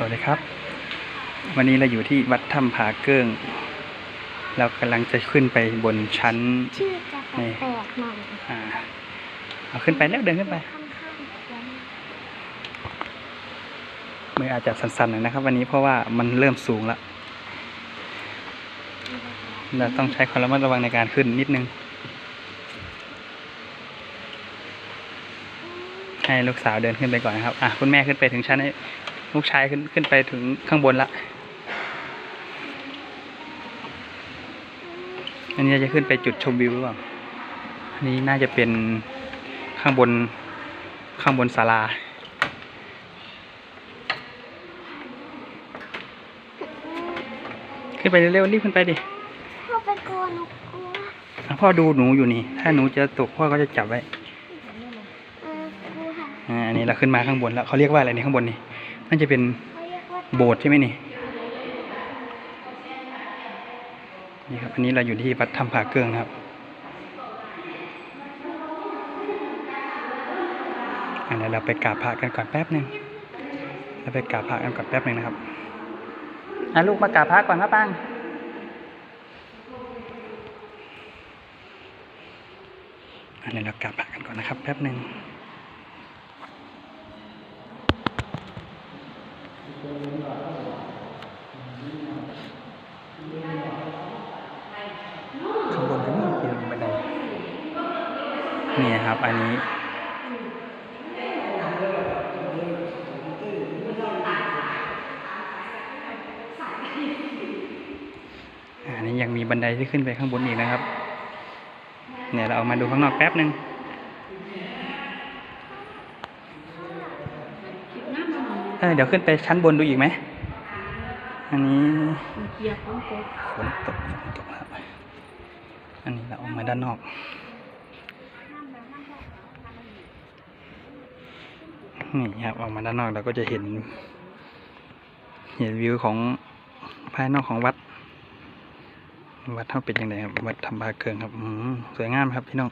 สวัสดีครับ วันนี้เราอยู่ที่วัดถ้ำผาเกิ้ง เรากำลังจะขึ้นไปบนชั้นชื่อจะแปลกๆหน่อยอ่าเอาขึ้นไปแล้วเดินขึ้นไปค่อนข้างเยอะมืออาจจะสั่นๆหน่อยนะครับ วันนี้เพราะว่ามันเริ่มสูงแล้วเราต้องใช้ความระมัดระวังในการขึ้นนิดนึง ให้ลูกสาวเดินขึ้นไปก่อนนะครับ อะคุณแม่ขึ้นไปถึงชั้นให้ ลูกชายขึ้นขึ้นไปถึงข้างบนละ อันนี้จะขึ้นไปจุดชมวิวหรือเปล่า อันนี้น่าจะเป็นข้างบนข้างบนศาลา ขึ้นไปเร็วๆรีบขึ้นไปดิ พ่อไปกลัวหนูกลัวอะพ่อดูหนูอยู่นี่ ถ้าหนูจะตกพ่อก็จะจับไว้ เออกลัวค่ะ อ่าอันนี้เราขึ้นมาข้างบนแล้วเขาเรียกว่าอะไรนี่ข้างบนนี่ น่าจะเป็นโบสถ์ใช่ไหมนี่ นี่ครับ อันนี้เราอยู่ที่วัดถ้ำผาเกื้องครับอันนี้เราไปกราบพระกันก่อนแป๊บหนึ่งเราไปกราบพระกันก่อนแป๊บหนึ่งนะครับอะลูกมากราบพระก่อนครับปังอันนี้เรากราบพระกันก่อนนะครับ แป๊บหนึ่งบนก็มีเตียงบันได นี่ครับ อันนี้ อันนี้ยังมีบันไดที่ขึ้นไปข้างบนอีกนะครับ เนี่ยเราเอามาดูข้างนอกแป๊บหนึ่งเออเดี๋ยวขึ้นไปชั้นบนดูอีกไหม อันนี้เกียร์ของโกฝนตกฝนตกครับอันนี้เราออกมาด้านนอก นี่ครับออกมาด้านนอกเราก็จะเห็น เห็นวิวของภายนอกของวัด วัดเท่าเป็นยังไงครับวัดธรรมบาเกิงครับสวยงามครับพี่น้อง